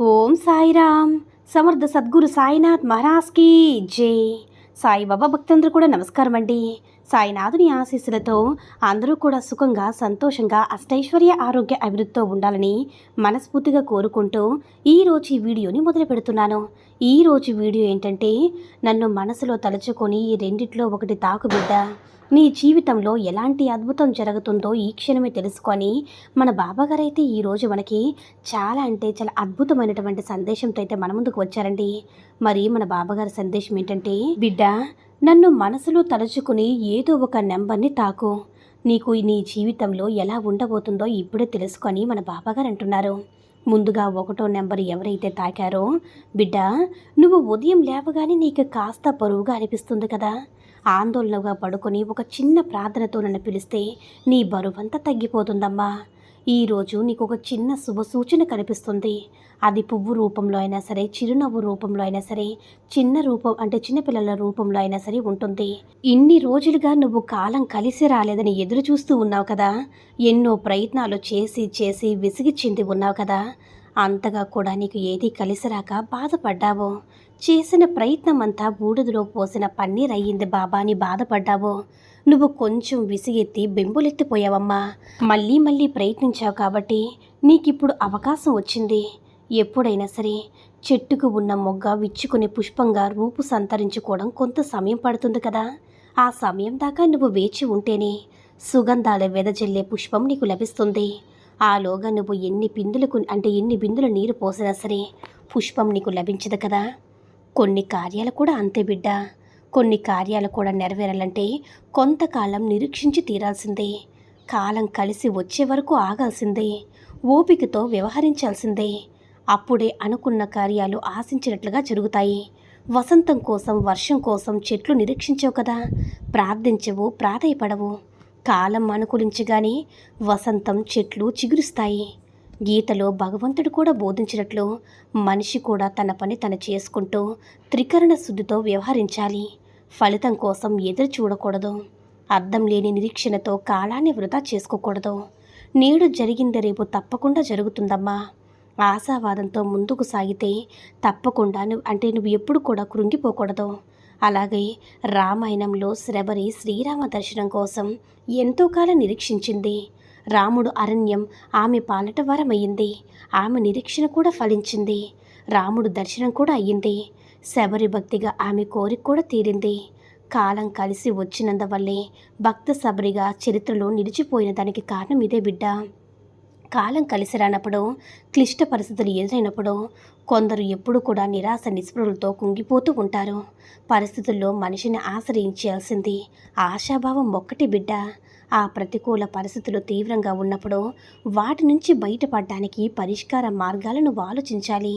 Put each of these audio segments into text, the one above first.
ఓం సాయిరామ్. సమర్థ సద్గురు సాయినాథ్ మహారాజ్కి జై. సాయిబాబా భక్తులందరూ కూడా నమస్కారం అండి సాయినాథుని ఆశీస్సులతో అందరూ కూడా సుఖంగా సంతోషంగా అష్టైశ్వర్య ఆరోగ్య అభివృద్ధితో ఉండాలని మనస్ఫూర్తిగా కోరుకుంటూ ఈరోజు ఈ వీడియోని మొదలు పెడుతున్నాను. ఈరోజు వీడియో ఏంటంటే నన్ను మనసులో తలుచుకొని ఈ రెండిట్లో ఒకటి తాకు బిడ్డ. నీ జీవితంలో ఎలాంటి అద్భుతం జరుగుతుందో ఈ క్షణమే తెలుసుకొని మన బాబాగారు అయితే ఈరోజు మనకి చాలా అంటే చాలా అద్భుతమైనటువంటి సందేశంతో అయితే మన ముందుకు వచ్చారండి. మరి మన బాబాగారి సందేశం ఏంటంటే బిడ్డ నన్ను మనసులో తలుచుకుని ఏదో ఒక నెంబర్ని తాకు. నీకు నీ జీవితంలో ఎలా ఉండబోతుందో ఇప్పుడే తెలుసుకొని మన బాబాగారు అంటున్నారు. ముందుగా ఒకటో నెంబర్ ఎవరైతే తాకారో బిడ్డ నువ్వు ఉదయం లేవగానే నీకు కాస్త బరువుగా అనిపిస్తుంది కదా. ఆందోళనగా పడుకొని ఒక చిన్న ప్రార్థనతో నన్ను పిలిస్తే నీ బరువంతా తగ్గిపోతుందమ్మా. ఈరోజు నీకు ఒక చిన్న శుభ సూచన కనిపిస్తుంది. అది పువ్వు రూపంలో అయినా సరే చిరునవ్వు రూపంలో అయినా సరే చిన్న రూపం అంటే చిన్నపిల్లల రూపంలో అయినా సరే ఉంటుంది. ఇన్ని రోజులుగా నువ్వు కాలం కలిసి రాలేదని ఎదురు చూస్తూ ఉన్నావు కదా? ఎన్నో ప్రయత్నాలు చేసి చేసి విసిగిచ్చింది ఉన్నావు కదా? అంతగా కూడా నీకు ఏది కలిసి రాక బాధపడ్డావు? చేసిన ప్రయత్నం అంతా బూడిదలో పోసిన పన్నీర్ అయ్యింది బాబా అని బాధపడ్డావు? నువ్వు కొంచెం విసిగెత్తి బెంబులెత్తిపోయావమ్మా. మళ్ళీ మళ్ళీ ప్రయత్నించావు కాబట్టి నీకిప్పుడు అవకాశం వచ్చింది. ఎప్పుడైనా సరే చెట్టుకు ఉన్న మొగ్గ విచ్చుకునే పుష్పంగా రూపు సంతరించుకోవడం కొంత సమయం పడుతుంది కదా. ఆ సమయం దాకా నువ్వు వేచి ఉంటేనే సుగంధాల వెదజల్లే పుష్పం నీకు లభిస్తుంది. ఆలోగా నువ్వు ఎన్ని బిందులకు అంటే ఎన్ని బిందుల నీరు పోసినా సరే పుష్పం నీకు లభించదు కదా. కొన్ని కార్యాలు కూడా అంతే బిడ్డ. కొన్ని కార్యాలు కూడా నెరవేరాలంటే కొంతకాలం నిరీక్షించి తీరాల్సిందే. కాలం కలిసి వచ్చే వరకు ఆగాల్సిందే. ఓపికతో వ్యవహరించాల్సిందే. అప్పుడే అనుకున్న కార్యాలు ఆశించినట్లుగా జరుగుతాయి. వసంతం కోసం వర్షం కోసం చెట్లు నిరీక్షించవు కదా? ప్రార్థించవు ప్రాధాయపడవు. కాలం అనుకూలించగానే వసంతం చెట్లు చిగురుస్తాయి. గీతలో భగవంతుడు కూడా బోధించినట్లు మనిషి కూడా తన పని తను చేసుకుంటూ త్రికరణ శుద్ధితో వ్యవహరించాలి. ఫలితం కోసం ఎదురు చూడకూడదు. అర్థం లేని నిరీక్షణతో కాలాన్ని వృధా చేసుకోకూడదు. నేడు జరిగింది రేపు తప్పకుండా జరుగుతుందమ్మా. ఆశావాదంతో ముందుకు సాగితే తప్పకుండా నువ్వు అంటే నువ్వు ఎప్పుడు కూడా కృంగిపోకూడదు. అలాగే రామాయణంలో శ్రబరి శ్రీరామ దర్శనం కోసం ఎంతో కాలం నిరీక్షించింది. రాముడు అరణ్యం ఆమె పాలట వరమయ్యింది. ఆమె నిరీక్షణ కూడా ఫలించింది. రాముడు దర్శనం కూడా అయ్యింది. శబరి భక్తిగా ఆమె కోరిక కూడా తీరింది. కాలం కలిసి వచ్చినందువల్లే భక్త సబరిగా చరిత్రలో నిలిచిపోయిన దానికి కారణం ఇదే బిడ్డ. కాలం కలిసి రానప్పుడు క్లిష్ట పరిస్థితులు ఎదురైనప్పుడు కొందరు ఎప్పుడు కూడా నిరాశ నిస్పృహలతో కుంగిపోతూ ఉంటారు. పరిస్థితుల్లో మనిషిని ఆశ్రయించాల్సింది ఆశాభావం ఒక్కటి బిడ్డ. ఆ ప్రతికూల పరిస్థితులు తీవ్రంగా ఉన్నప్పుడు వాటి నుంచి బయటపడడానికి పరిష్కార మార్గాలను ఆలోచించాలి.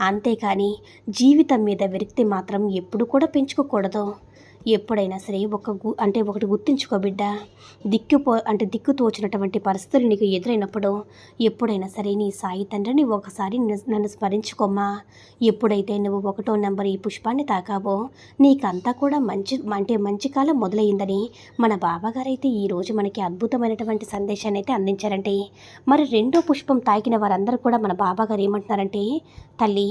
అంతేకాని జీవితం మీద విరక్తి మాత్రం ఎప్పుడు కూడా పెంచుకోకూడదు. ఎప్పుడైనా సరే ఒక గు అంటే ఒకటి గుర్తుంచుకో బిడ్డ. దిక్కుపో అంటే దిక్కు తోచినటువంటి పరిస్థితులు నీకు ఎదురైనప్పుడు ఎప్పుడైనా సరే నీ సాయి తండ్రిని ఒకసారి నన్ను స్మరించుకోమ్మా. ఎప్పుడైతే నువ్వు ఒకటో నెంబర్ ఈ పుష్పాన్ని తాకావో నీకంతా కూడా మంచి అంటే మంచి కాలం మొదలైందని మన బాబాగారైతే ఈరోజు మనకి అద్భుతమైనటువంటి సందేశాన్ని అయితే అందించారంటే మరి రెండో పుష్పం తాకిన వారందరూ కూడా మన బాబాగారు ఏమంటున్నారంటే తల్లి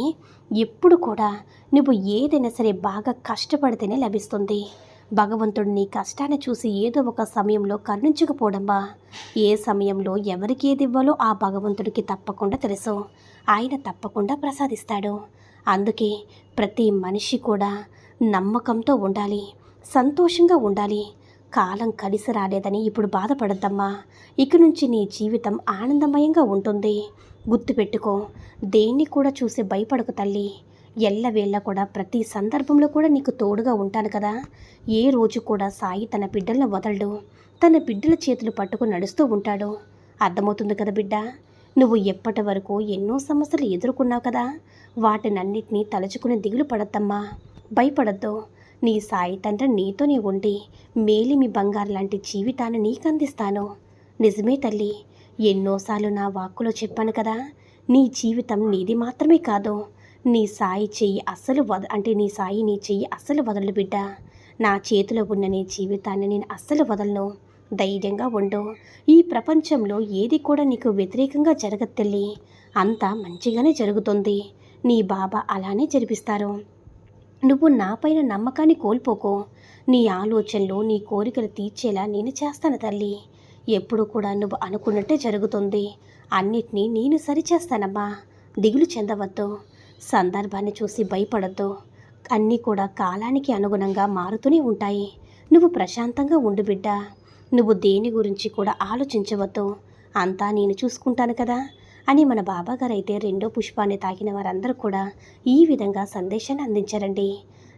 ఎప్పుడు కూడా నువ్వు ఏదైనా సరే బాగా కష్టపడితేనే లభిస్తుంది. భగవంతుడు నీ కష్టాన్ని చూసి ఏదో ఒక సమయంలో కరుణించకపోవడమ్మా ఏ సమయంలో ఎవరికి ఏది ఇవ్వాలో ఆ భగవంతుడికి తప్పకుండా తెలుసు. ఆయన తప్పకుండా ప్రసాదిస్తాడు. అందుకే ప్రతి మనిషి కూడా నమ్మకంతో ఉండాలి. సంతోషంగా ఉండాలి. కాలం కలిసి రాలేదని ఇప్పుడు బాధపడద్దమ్మా. ఇక నుంచి నీ జీవితం ఆనందమయంగా ఉంటుంది. గుర్తుపెట్టుకో. దేన్ని కూడా చూసి భయపడకు తల్లి. ఎల్లవేళ్ళ కూడా ప్రతి సందర్భంలో కూడా నీకు తోడుగా ఉంటాను కదా. ఏ రోజు కూడా సాయి తన బిడ్డలను వదలడు. తన బిడ్డల చేతులు పట్టుకుని నడుస్తూ ఉంటాడు. అర్థమవుతుంది కదా బిడ్డ. నువ్వు ఎప్పటి వరకు ఎన్నో సమస్యలు ఎదుర్కొన్నావు కదా. వాటినన్నిటినీ తలుచుకుని దిగులు పడద్దమ్మా. భయపడద్దు. నీ సాయి తండ్రి నీతోనే ఉండి మేలిమి బంగారు లాంటి జీవితాన్ని నీకు అందిస్తాను నిజమే తల్లి. ఎన్నోసార్లు నా వాక్కులో చెప్పాను కదా నీ జీవితం నీది మాత్రమే కాదు. నీ సాయి చెయ్యి అస్సలు వద అంటే నీ సాయి నీ చెయ్యి అస్సలు వదలడు బిడ్డ. నా చేతిలో ఉన్న నీ జీవితాన్ని నేను అస్సలు వదలను. ధైర్యంగా ఉండు. ఈ ప్రపంచంలో ఏది కూడా నీకు వ్యతిరేకంగా జరగదు తల్లి. అంతా మంచిగానే జరుగుతుంది. నీ బాబా అలానే జరిపిస్తారు. నువ్వు నాపైన నమ్మకాన్ని కోల్పోకు. నీ ఆలోచనలు నీ కోరికలు తీర్చేలా నేను చేస్తాను తల్లి. ఎప్పుడు కూడా నువ్వు అనుకున్నట్టే జరుగుతుంది. అన్నిటినీ నేను సరిచేస్తానమ్మా. దిగులు చెందవద్దు. సందర్భాన్ని చూసి భయపడద్దు. అన్నీ కూడా కాలానికి అనుగుణంగా మారుతూనే ఉంటాయి. నువ్వు ప్రశాంతంగా ఉండు బిడ్డ. నువ్వు దేని గురించి కూడా ఆలోచించవద్దు. అంతా నేను చూసుకుంటాను కదా? అని మన బాబాగారు అయితే రెండో పుష్పాన్ని తాకిన వారందరూ కూడా ఈ విధంగా సందేశాన్ని అందించారండి.